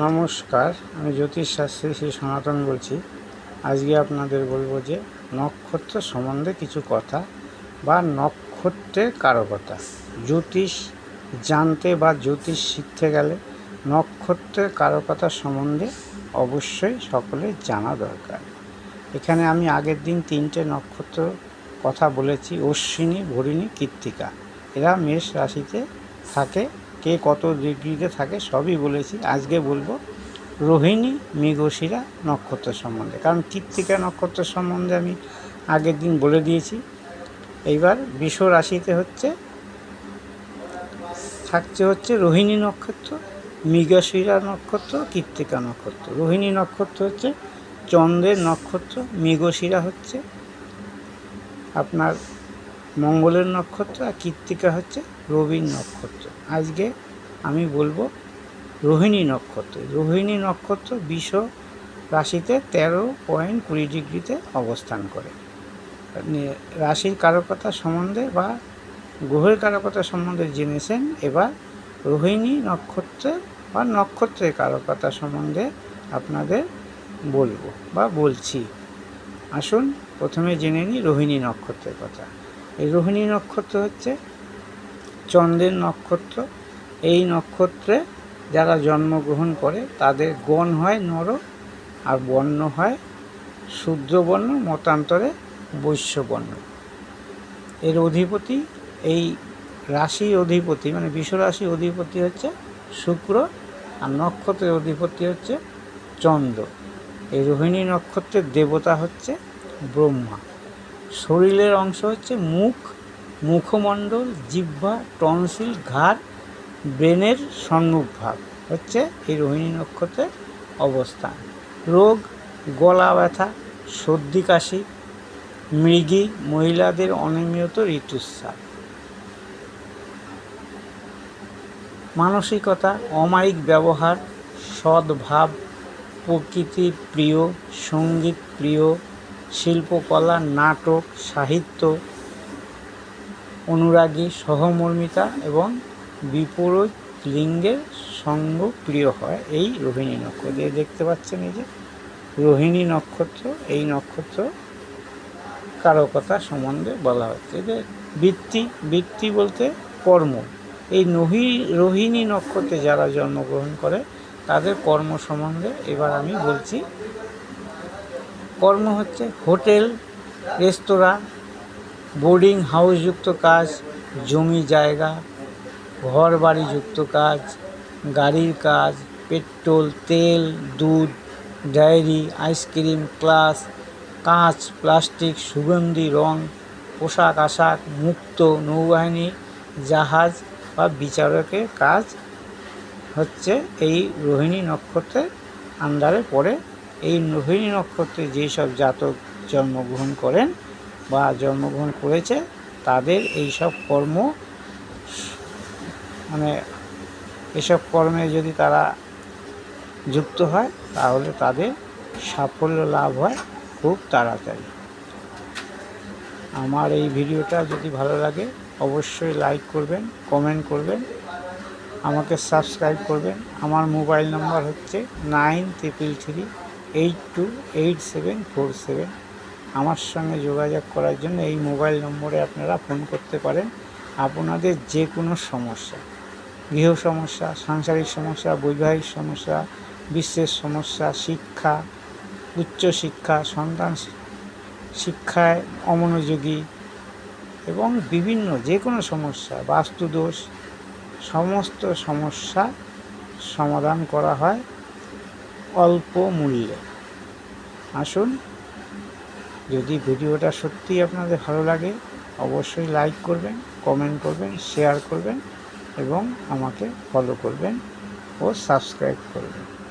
নমস্কার, আমি জ্যোতিষ শাস্ত্রী শ্রী সনাতন বলছি। আজকে আপনাদের বলব যে নক্ষত্র সম্বন্ধে কিছু কথা বা নক্ষত্রের কারকতা। জ্যোতিষ জানতে বা জ্যোতিষ শিখতে গেলে নক্ষত্রের কারকতা সম্বন্ধে অবশ্যই সকলে জানা দরকার। এখানে আমি আগের দিন তিনটে নক্ষত্র কথা বলেছি, অশ্বিনী ভরিণী কৃত্তিকা। এরা মেষ রাশিতে থাকে। কে কত ডিগ্রিতে থাকে সবই বলেছি। আজকে বলব রোহিণী, মৃগশিরা, নক্ষত্র সম্বন্ধে। কারণ কৃত্তিকা নক্ষত্র সম্বন্ধে আমি আগের দিন বলে দিয়েছি। এইবার বিষ রাশিতে হচ্ছে, থাকছে হচ্ছে রোহিণী নক্ষত্র, মৃগশিরা নক্ষত্র কৃত্তিকা নক্ষত্র। রোহিণী নক্ষত্র হচ্ছে চন্দ্রের নক্ষত্র, মৃগশিরা হচ্ছে আপনার মঙ্গলের নক্ষত্র আর কৃত্তিকা হচ্ছে রবির নক্ষত্র। আজকে আমি বলব রোহিণী নক্ষত্র। রোহিণী নক্ষত্র বিষ রাশিতে তেরো পয়েন্ট কুড়ি ডিগ্রিতে অবস্থান করে। রাশির কারকতা সম্বন্ধে বা গ্রহের কারকতা সম্বন্ধে জেনেছেন, এবার রোহিণী নক্ষত্রের বা নক্ষত্রের কারকতা সম্বন্ধে আপনাদের বলব বা বলছি। আসুন, প্রথমে জেনে নিই রোহিণী নক্ষত্রের কথা। এই রোহিণী নক্ষত্র হচ্ছে চন্দ্রের নক্ষত্র। এই নক্ষত্রে যারা জন্মগ্রহণ করে, তাদের গণ হয় নর আর বর্ণ হয় শূদ্রবর্ণ, মতান্তরে বৈশ্যবর্ণ। এর অধিপতি, এই রাশি অধিপতি মানে বিশ্বরাশি অধিপতি হচ্ছে শুক্র আর নক্ষত্রের অধিপতি হচ্ছে চন্দ্র। এই রোহিণী নক্ষত্রের দেবতা হচ্ছে ব্রহ্মা। শরীরের অংশ হচ্ছে মুখ, মুখমণ্ডল, জিহ্বা, টনসিল, ঘাড়, ব্রেনের সম্মুখভাগ। হচ্ছে এই রোহিণী নক্ষত্রের অবস্থান। রোগ, গলা ব্যথা, সর্দি কাশি, মৃগী, মহিলাদের অনিয়মিত ঋতুস্রাব। মানসিকতা, অমায়িক ব্যবহার, সদ্ভাব প্রকৃতি প্রিয়, সংগীত প্রিয় শিল্পকলা, নাটক, সাহিত্য, অনুরাগী, সহমর্মিতা এবং বিপরীত লিঙ্গের সঙ্গ প্রিয় হয় এই রোহিণী নক্ষত্র। এই দেখতে পাচ্ছেন এই যে রোহিণী নক্ষত্র, এই নক্ষত্র কারকতা সম্বন্ধে বলা হচ্ছে। যে বৃত্তি বৃত্তি বলতে কর্ম। এই নহি, রোহিণী নক্ষত্রে যারা জন্মগ্রহণ করে, তাদের কর্ম সম্বন্ধে এবার আমি বলছি কর্ম হচ্ছে হোটেল, রেস্তোরাঁ, বোর্ডিং হাউসযুক্ত কাজ, জমি জায়গা ঘর বাড়িযুক্ত কাজ, গাড়ির কাজ, পেট্রোল, তেল, দুধ, ডায়েরি, আইসক্রিম, ক্লাস, কাঁচ, প্লাস্টিক, সুগন্ধি, রং, পোশাক, আশাক, মুক্ত নৌবাহিনী, জাহাজ বা বিচারকের কাজ হচ্ছে এই রোহিণী নক্ষত্রের আন্ডারে পড়ে এই রোহিণী নক্ষত্রে যেসব জাতক জন্মগ্রহণ করেন বা জন্মগ্রহণ করেছে, তাদের এই সব কর্ম মানে এসব কর্মে যদি তারা যুক্ত হয়, তাহলে তাদের সাফল্য লাভ হয় খুব তাড়াতাড়ি। আমার এই ভিডিওটা যদি ভালো লাগে, অবশ্যই লাইক করবেন, কমেন্ট করবেন, আমাকে সাবস্ক্রাইব করবেন। আমার মোবাইল নাম্বার হচ্ছে nine triple three eight two eight seven four seven আমার সঙ্গে যোগাযোগ করার জন্য এই মোবাইল নম্বরে আপনারা ফোন করতে পারেন। আপনাদের যে কোনো সমস্যা, গৃহ সমস্যা, সাংসারিক সমস্যা, বৈবাহিক সমস্যা, বিশ্বের সমস্যা, শিক্ষা উচ্চশিক্ষা সন্তান শিক্ষায় অমনোযোগী এবং বিভিন্ন যে কোনো সমস্যা, বাস্তুদোষ, সমস্ত সমস্যা সমাধান করা হয়। অল্প মূল্যে। আসুন, যদি ভিডিওটা সত্যিই আপনাদের ভালো লাগে, অবশ্যই লাইক করবেন কমেন্ট করবেন শেয়ার করবেন এবং আমাকে ফলো করবেন ও সাবস্ক্রাইব করবেন।